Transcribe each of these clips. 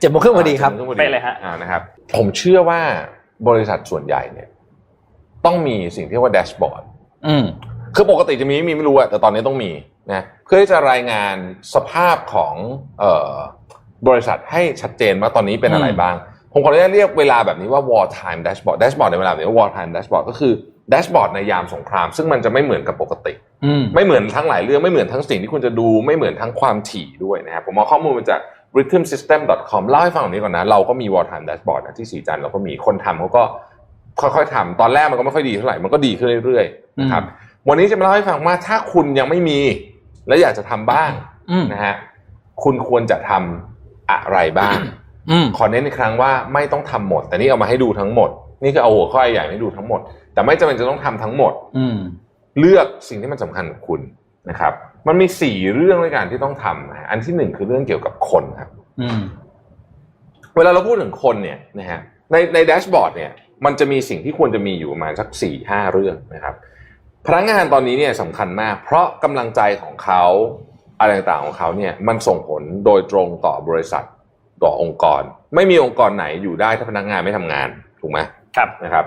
เจ็ดโมงครึ่งพอดีครับจ็โมงงพอเป๊ะเลยฮะอ่านะครับ ผมเชื่อว่าบริษัทส่วนใหญ่เนี่ย ต้องมีสิ่งที่เรียกว่าแดชบอร์ดอืมคือปกติจะมีมีไม่รู้อะแต่ตอนนี้ต้องมีนะเพื่อที่จะรายงานสภาพของเอ่อบริษัทให้ชัดเจนว่าตอนนี้เป็นอะไรอืมบ้าง ผมขออนุญาตเรียกเวลาแบบนี้ว่า war time dashboard dashboard ในเวลาแบบนี้ว่า war time dashboard ก็คือ dashboard ในยามสงคราม ซึ่งมันจะไม่เหมือนกับปกติอืมไม่เหมือนทั้งหลายเรื่องไม่เหมือนทั้งสิ่งที่คุณจะดูไม่เหมือนทั้งความถี่ด้วยนะครับผมเอาข้อมูลมาจาก rhythmsystem.com เล่าให้ฟังแบบนี้ก่อนนะ เราก็มี war time dashboard นะที่สีจันทร์เราก็มีคนทำเขาก็ค่อยๆทำตอนแรกมันก็ไม่ค่อยดีเท่าไหร่ มันก็ดีขึ้นเรื่อยๆนะครับวันนี้จะมาเล่าให้ฟังว่าถ้าคุณยังไม่มี และอยากจะทำบ้างอืมนะฮะคุณควรจะทำอะไรบ้างอืมขอเน้นอีกครั้งว่าไม่ต้องทำหมด แต่นี่เอามาให้ดูทั้งหมด นี่คือเอาหัวข้อใหญ่ๆให้ดูทั้งหมด แต่ไม่จำเป็นจะต้องทำทั้งหมดอืมเลือกสิ่งที่มันสำคัญกับคุณนะครับ มันมีสี่เรื่องด้วยกันที่ต้องทำนะฮะอันที่หนึ่งคือเรื่องเกี่ยวกับคนครับอืมเวลาเราพูดถึงคนเนี่ยนะฮะในในแดชบอร์ดเนี่ย มันจะมีสิ่งที่ควรจะมีอยู่ประมาณสักสี่ห้าเรื่องนะครับ พนักงานตอนนี้เนี่ยสำคัญมาก เพราะกำลังใจของเขาอะไรต่างๆของเขาเนี่ย มันส่งผลโดยตรงต่อบริษัทต่อองค์กร ไม่มีองค์กรไหนอยู่ได้ถ้าพนักงานไม่ทำงานถูกไหมครับนะครับ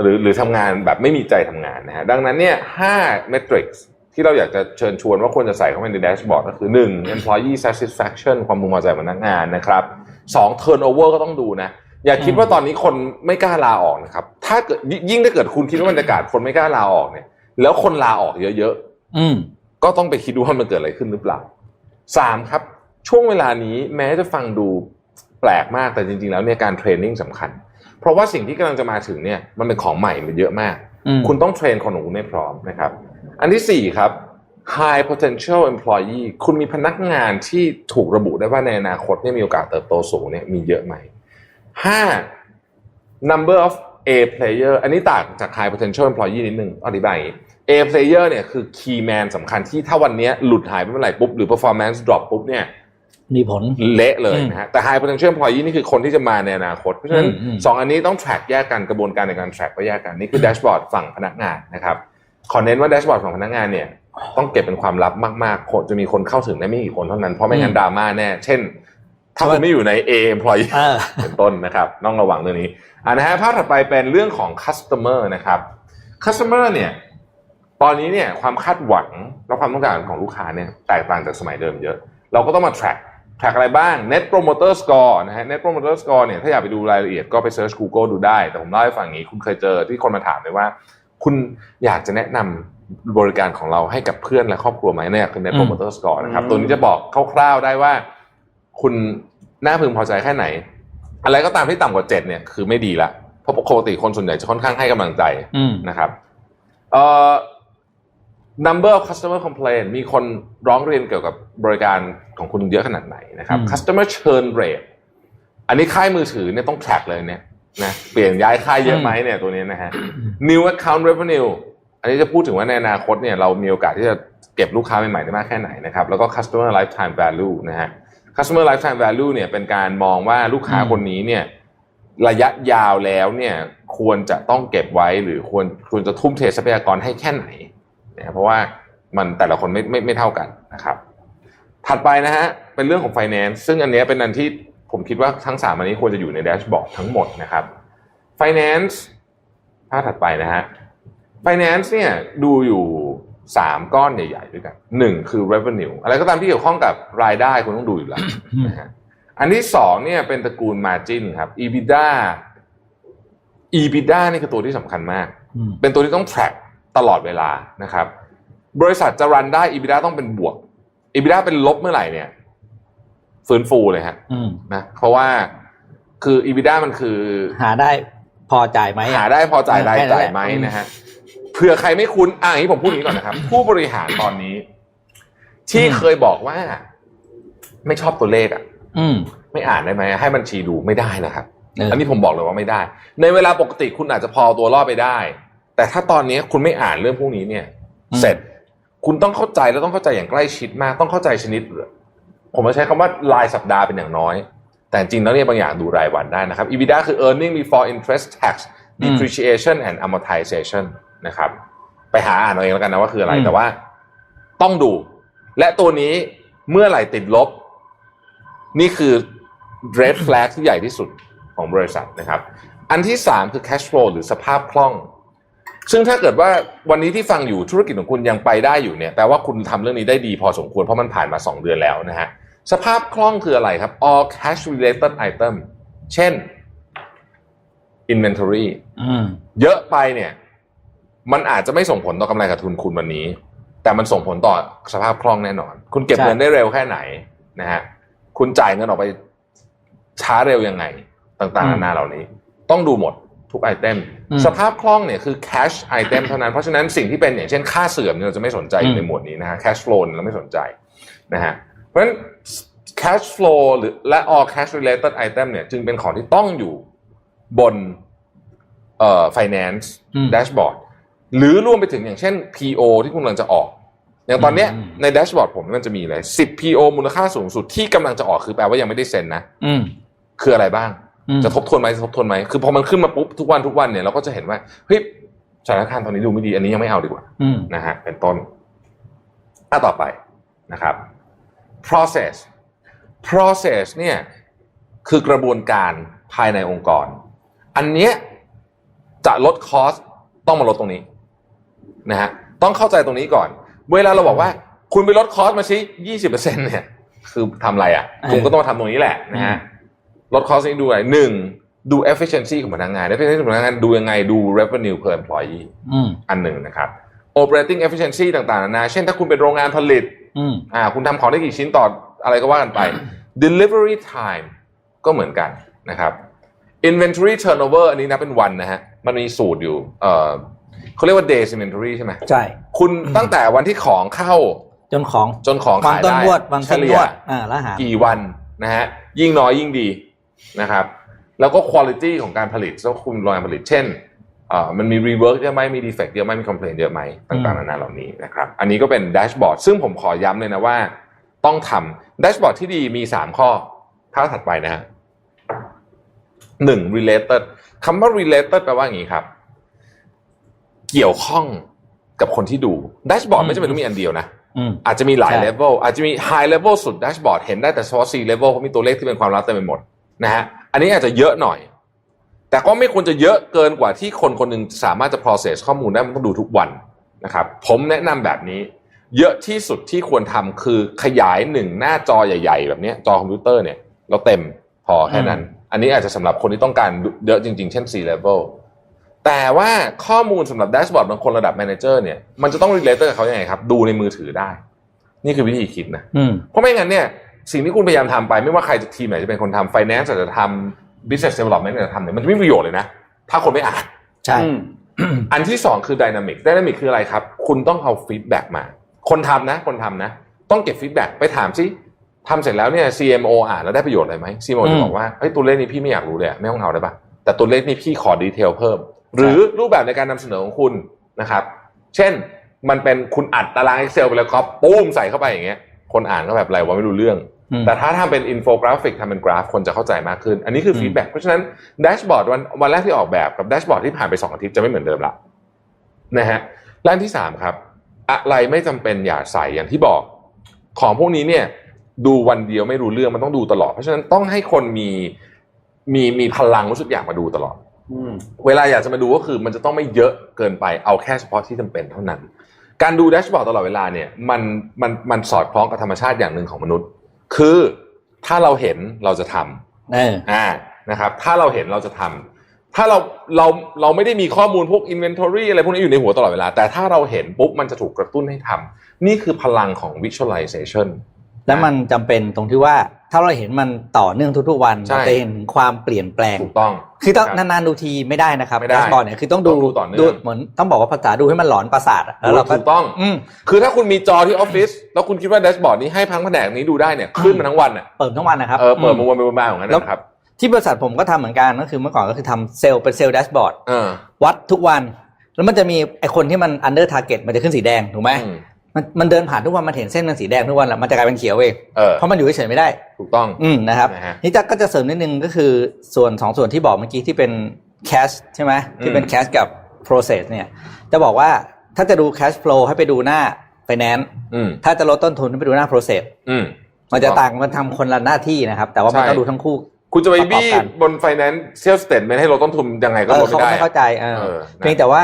หรือหรือทำงานแบบไม่มีใจทำงานนะฮะดังนั้นเนี่ยห้าเมทริกซ์ ที่เราอยากจะเชิญชวนว่าควรจะใส่เข้าไปในแดชบอร์ดก็คือ 1. employee satisfaction ความพึงพอใจของพนักงานนะครับ 2. turnover ก็ต้องดูนะ อย่าคิดว่าตอนนี้คนไม่กล้าลาออกนะครับ ถ้าเกิดยิ่งถ้าเกิดคุณคิดว่าบรรยากาศคนไม่กล้าลาออกเนี่ย แล้วคนลาออกเยอะอืมๆก็ต้องไปคิดดูว่ามันเกิดอะไรขึ้นหรือเปล่า 3. ครับ ช่วงเวลานี้แม้จะฟังดูแปลกมากแต่จริง ๆ แล้วเนี่ยการเทรนนิ่งสำคัญ เพราะว่าสิ่งที่กำลังจะมาถึงเนี่ยมันเป็นของใหม่มันเยอะมากอืมคุณต้องเทรนคนของคุณให้พร้อมนะครับ อันที่ 4 ครับ high potential employee คุณมีพนักงานที่ถูกระบุได้ว่าในอนาคตเนี่ยมีโอกาสเติบโตสูงเนี่ยมีเยอะไหม 5. number of A player อันนี้ต่างจาก high potential employee นิดนึงอธิบายอย่างนี้ A player เนี่ยคือ key man สำคัญที่ถ้าวันเนี้ยหลุดหายไปเมื่อไหร่ปุ๊บ หรือ performance drop ปุ๊บเนี่ยมีผลเละเลยนะฮะแต่ high potential employee นี่คือคนที่จะมาในอนาคต เพราะฉะนั้นอืมอืมสองอันนี้ต้อง track แยกกันกระบวนการในการ track ก็แยกกัน นี่คือ dashboard ฝั่งพนักงานนะครับ ขอเน้นว่า dashboard ฝั่งพนักงานเนี่ยต้องเก็บเป็นความลับมากๆคนจะมีคนเข้าถึงได้ไม่กี่คนเท่านั้น เพราะไม่งั้นดราม่าแน่ เช่น ถ้าคุณไม่อยู่ใน A employee เออเป็นต้นนะครับ ต้องระวังเรื่องนี้อ่านะฮะภาพถัดไปเป็นเรื่องของ customer นะครับ customer เนี่ยตอนนี้เนี่ยความคาดหวังและความต้องการของลูกค้าเนี่ยแตกต่างจากสมัยเดิมเยอะ เราก็ต้องมา track track อะไรบ้าง net promoter score นะฮะ net promoter score เนี่ยถ้าอยากไปดูรายละเอียดก็ไป search Google ดูได้ แต่ผมเล่าให้ฟังอย่างนี้ คุณเคยเจอที่คนมาถามเลยว่า คุณอยากจะแนะนำบริการของเราให้กับเพื่อนและครอบครัวไหมเนี่ยคือ net อืม promoter score นะครับอืมตัวนี้จะบอกคร่าวๆได้ว่า คุณน่าพึงพอใจแค่ไหน อะไรก็ตามที่ต่ำกว่าเจ็ดเนี่ยคือไม่ดีละเพราะปกติคนส่วนใหญ่จะค่อนข้างให้กำลังใจอืมนะครับเอ่อ number of customer complaint มีคนร้องเรียนเกี่ยวกับบริการของคุณเยอะขนาดไหนนะครับอืม customer churn rate อันนี้ค่ายมือถือเนี่ยต้อง track เลยเนี่ย นะเปลี่ยนย้ายค่ายเยอะไหมเนี่ยตัวนี้นะฮะ new account revenue อันนี้จะพูดถึงว่าในอนาคตเนี่ยเรามีโอกาสที่จะเก็บลูกค้าใหม่ๆได้มากแค่ไหนนะครับแล้วก็ customer lifetime value นะฮะ customer lifetime value เนี่ยเป็นการมองว่าลูกค้าคนนี้เนี่ยระยะยาวแล้วเนี่ยควรจะต้องเก็บไว้หรือควรควรจะทุ่มเททรัพยากรให้แค่ไหนนะเพราะว่ามันแต่ละคนไม่ไม่ไม่เท่ากันนะครับ ถัดไปนะฮะเป็นเรื่องของ finance ซึ่งอันเนี้ยเป็นอันที่ ผมคิดว่าทั้งสามอันนี้ควรจะอยู่ในแดชบอร์ดทั้งหมดนะครับ finance ภาพถัดไปนะฮะ finance เนี่ยดูอยู่สามก้อนใหญ่ๆด้วยกันหนึ่งคือ revenue อะไรก็ตามที่เกี่ยวข้องกับรายได้คุณต้องดูอยู่แล้วนะฮะอันที่สองเนี่ยเป็นตระกูล margin ครับ EBITDA EBITDA นี่คือตัวที่สำคัญมากอืมเป็นตัวที่ต้อง track ตลอดเวลานะครับ บริษัทจะรันได้ EBITDA ต้องเป็นบวก EBITDA เป็นลบเมื่อไหร่เนี่ย ฟื้นฟูเลยฮะอืมนะเพราะว่าคือ EBITDA มันคือ หาได้พอจ่ายไหมอะหาได้พอจ่ายรายแค่นั้นจ่ายแหละไหมอืมนะฮะเผื่อใครไม่คุ้นอะอย่างนี้ผมพูดอย่างนี้ก่อนนะครับ ผู้บริหารตอนนี้ ที่เคยบอกว่า ไม่ชอบตัวเลขอะ อืม ไม่อ่านได้ไหมให้บัญชีดูไม่ได้นะครับเอออันนี้ผมบอกเลยว่าไม่ได้ ในเวลาปกติคุณอาจจะพอตัวรอดไปได้ แต่ถ้าตอนนี้คุณไม่อ่านเรื่องพวกนี้เนี่ย เสร็จ คุณต้องเข้าใจแล้วต้องเข้าใจอย่างใกล้ชิดมาก ต้องเข้าใจชนิด ผมจะใช้คำว่ารายสัปดาห์เป็นอย่างน้อย แต่จริงแล้วเนี่ยบางอย่างดูรายวันได้นะครับ EBITDA คือ earning before interest tax depreciation and amortization นะครับ ไปหาอ่านเอาเองแล้วกันนะว่าคืออะไรอืมแต่ว่า ต้องดู และตัวนี้เมื่อไหร่ติดลบ นี่คือ red flag ที่ใหญ่ที่สุดของบริษัทนะครับ อันที่สามคือ cash flow หรือสภาพคล่อง ซึ่งถ้าเกิดว่าวันนี้ที่ฟังอยู่ธุรกิจของคุณยังไปได้อยู่เนี่ยแปลว่าคุณทำเรื่องนี้ได้ดีพอสมควรเพราะมันผ่านมา 2 เดือนแล้วนะฮะ สภาพคล่องคืออะไรครับ all cash related item เช่น inventory อืมเยอะไปเนี่ย มันอาจจะไม่ส่งผลต่อกำไรขาดทุนคุณวันนี้ แต่มันส่งผลต่อสภาพคล่องแน่นอน คุณเก็บใช่เงินได้เร็วแค่ไหนนะฮะคุณจ่ายเงินออกไปช้าเร็วยังไง ต่างๆนานาเหล่านี้ ต้องดูหมดทุกไอเทมสภาพคล่องเนี่ยคือ cash item เท่านั้น เพราะฉะนั้นสิ่งที่เป็นอย่างเช่นค่าเสื่อมเนี่ยเราจะไม่สนใจอยู่ในหมวดนี้นะฮะ cash flow เนี่ยเราไม่สนใจนะฮะ เพราะฉะนั้น cash flow หรือและ all cash related item เนี่ยจึงเป็นของที่ต้องอยู่บนเอ่อ finance อืม dashboard หรือรวมไปถึงอย่างเช่น PO ที่คุณกำลังจะออก อย่างตอนเนี้ยอืมใน dashboard ผมมันจะมีเลย10 PO มูลค่าสูงสุดที่กำลังจะออกคือแปลว่ายังไม่ได้เซ็นนะอืมคืออะไรบ้างอืมจะทบทวนไหมจะทบทวนไหมคือพอมันขึ้นมาปุ๊บทุกวันทุกวันเนี่ยเราก็จะเห็นว่าเฮ้ยสถานการณ์ตอนนี้ดูไม่ดี อันนี้ยังไม่เอาดีกว่าอืมนะฮะเป็นต้นถ้าต่อไปนะครับ process process เนี่ยคือกระบวนการภายในองค์กร อันเนี้ยจะลดคอสต้องมาลดตรงนี้นะฮะต้องเข้าใจตรงนี้ก่อน เวลาเราบอกว่า คุณไปลดคอสมาสิยี่สิบเปอร์เซ็นเนี่ย คือทำอะไรอะเออคุณก็ต้องมาทำตรงนี้แหละนะฮะลดคอสนี้ดูอะไรหนึ่งดู efficiency ของพนักงาน efficiency ของพนักงานดูยังไงดู revenue per employee อืมอันหนึ่งนะครับ operating efficiency ต่างๆนานาเช่นถ้าคุณเป็นโรงงานผลิต อืมอ่า คุณทำของได้กี่ชิ้นต่ออะไรก็ว่ากันไป delivery time ก็เหมือนกันนะครับ inventory turnover อันนี้นับเป็นวันนะฮะ มันมีสูตรอยู่ เออเขาเรียกว่า days inventory ใช่ไหมใช่ คุณตั้งแต่วันที่ของเข้า จนของจนของวางขายต้นได้วดวางเฉต้นลี่วยดอ่าแล้วหากี่วันนะฮะ ยิ่งน้อยยิ่งดีนะครับ แล้วก็ quality ของการผลิตแล้วคุณโรงงานผลิต เช่นเอ่อ มันมี rework เยอะไหมมี defect เยอะไหมมี complaint เยอะไหมต่างๆนานาเหล่านี้นะครับอันนี้ก็เป็น dashboard ซึ่งผมขอย้ำเลยนะว่า ต้องทำ dashboard ที่ดีมี 3 ข้อภาพถัดไปนะฮะหนึ่ง related คำว่า related แปลว่าอย่างนี้ครับ เกี่ยวข้องกับคนที่ดู dashboard อืมไม่จำเป็นต้องมีอันเดียวนะอืมอาจจะมีหลายใช่เลเวลอาจจะมี high level สุด dashboard เห็นได้แต่เฉพาะ C level เพราะมีตัวเลขที่เป็นความลับเต็มไปหมดนะฮะอันนี้อาจจะเยอะหน่อย แต่ก็ไม่ควรจะเยอะเกินกว่าที่คนคนหนึ่งสามารถจะ process ข้อมูลได้มันต้องดูทุกวันนะครับผมแนะนำแบบนี้ เยอะที่สุดที่ควรทำคือขยายหนึ่งหน้าจอใหญ่ ๆ แบบเนี้ยจอคอมพิวเตอร์เนี่ย เราเต็มพอแค่นั้น อันนี้อาจจะสำหรับคนที่ต้องการเยอะจริง ๆ เช่น C level แต่ว่าข้อมูลสำหรับแดชบอร์ดบางคนระดับ manager เนี่ยมันจะต้อง related กับเขายังไงครับ ดูในมือถือได้ นี่คือวิธีคิดนะอืมเพราะไม่งั้นเนี่ยสิ่งที่คุณพยายามทำไปไม่ว่าใครจะทีมไหนจะเป็นคนทำ finance อาจจะทำ business development อาจจะทำเนี่ยมันจะไม่มีประโยชน์เลยนะ ถ้าคนไม่อ่าน ใช่ อันที่สองคือ dynamic dynamic คืออะไรครับ คุณต้องเอา feedback มา คนทำนะ คนทำนะ ต้องเก็บ feedback ไปถามซิทำเสร็จแล้วเนี่ย CMO อ่านแล้วได้ประโยชน์อะไรไหม CMO อืจะมบอกว่าเฮ้ยตัวเลขนี้พี่ไม่อยากรู้เลยอะไม่ต้องเอาได้ปะแต่ตัวเลขนี้พี่ขอดีเทลเพิ่ม หรือรูปแบบในการนำเสนอของคุณนะครับ เช่นมันเป็นคุณอัดตาราง Excel ไปแล้วก็ปุ้มใส่เข้าไปอย่างเงี้ย คนอ่านก็แบบอะไรวะไม่รู้เรื่องอืม แต่ถ้าทำเป็นอินโฟกราฟิกทำเป็นกราฟคนจะเข้าใจมากขึ้น อันนี้คือมฟีดแบ็กเพราะฉะนั้นแดชบอร์ดวันวันแรกที่ออกแบบกับแดชบอร์ดที่ผ่านไปสองอาทิตย์จะไม่เหมือนเดิมละนะฮะและอันที่สามครับ อะไรไม่จำเป็นอย่าใส่อย่างที่บอก ของพวกนี้เนี่ยดูวันเดียวไม่รู้เรื่องมันต้องดูตลอด เพราะฉะนั้นต้องให้คนมีมีมีพลังรู้สึกอยากมาดูตลอดอืมเวลาอยากจะมาดูก็คือมันจะต้องไม่เยอะเกินไปเอาแค่เฉพาะที่จำเป็นเท่านั้น การดูแดชบอร์ดตลอดเวลาเนี่ยมันมันมันสอดคล้องกับธรรมชาติอย่างหนึ่งของมนุษย์ คือถ้าเราเห็นเราจะทำเอออ่านะครับ ถ้าเราเห็นเราจะทำถ้าเราเราเราไม่ได้มีข้อมูลพวก inventory อะไรพวกนี้อยู่ในหัวตลอดเวลา แต่ถ้าเราเห็นปุ๊บมันจะถูกกระตุ้นให้ทำนี่คือพลังของ visualization แล้วมันจำเป็นตรงที่ว่า ถ้าเราเห็นมันต่อเนื่องทุกๆวันใช่ เราจะเห็นถึงความเปลี่ยนแปลง ถูกต้อง คือต้องครับนานๆดูทีไม่ได้นะครับไม่ได้แดชบอร์ดเนี่ยคือต้องดูต้องดูต่อเนื่องเหมือนต้องบอกว่าภาษาดูให้มันหลอนประสาทอะแล้วเราก็ถูกต้อง อืมคือถ้าคุณมีจอที่ออฟฟิศแล้วคุณคิดว่าแดชบอร์ดนี้ให้พังแผนกนี้ดูได้เนี่ยขึ้นมาทั้งวันอะเปิดทั้งวันนะครับเออเปิดมมาวนไปวนมาอย่างนั้นนะครับที่บริษัทผมก็ทำเหมือนกันก็คือเมื่อก่อนก็คือทำเซลล์เป็นเซลล์แดชบอร์ด เออวัดทุกวัน แล้วมันจะมีไอคนที่มันอันเดอร์ทาร์เก็ตมันจะขึ้นสีแดง ถูกไหมอืม มันมันเดินผ่านทุกวันมันเห็นเส้นมันสีแดงทุกวันแหละมันจะกลายเป็นเขียวเองเออเพราะมันอยู่เฉยๆไม่ได้ ถูกต้องอืมนะครับนะฮะ นี่จะก็จะเสริมนิดนึงก็คือส่วนสองส่วนที่บอกเมื่อกี้ที่เป็น cash ใช่ไหมที่เป็นอืม cash กับ process เนี่ย จะบอกว่าถ้าจะดู cash flow ให้ไปดูหน้า finance อืมถ้าจะลดต้นทุนให้ไปดูหน้า process อืม มันจะต่างมันทำคนละหน้าที่นะครับ แต่ว่ามันใช่ต้องดูทั้งคู่ คุณจะไปประกอบบี้กัน บน financial statement ให้ลดต้นทุนยังไงก็เอลอดเขาไม่ก็ได้ ไม่เข้าใจเออเออนะ เพียงแต่ว่า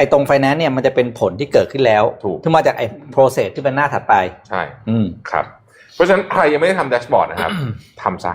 ไอ้ตรงไฟแนนซ์เนี่ยมันจะเป็นผลที่เกิดขึ้นแล้วถูก ที่มาจากไอ้ process ที่เป็นหน้าถัดไป ใช่ อืม ครับ เพราะฉะนั้นใครยังไม่ได้ทำแดชบอร์ดนะครับ ทำซะ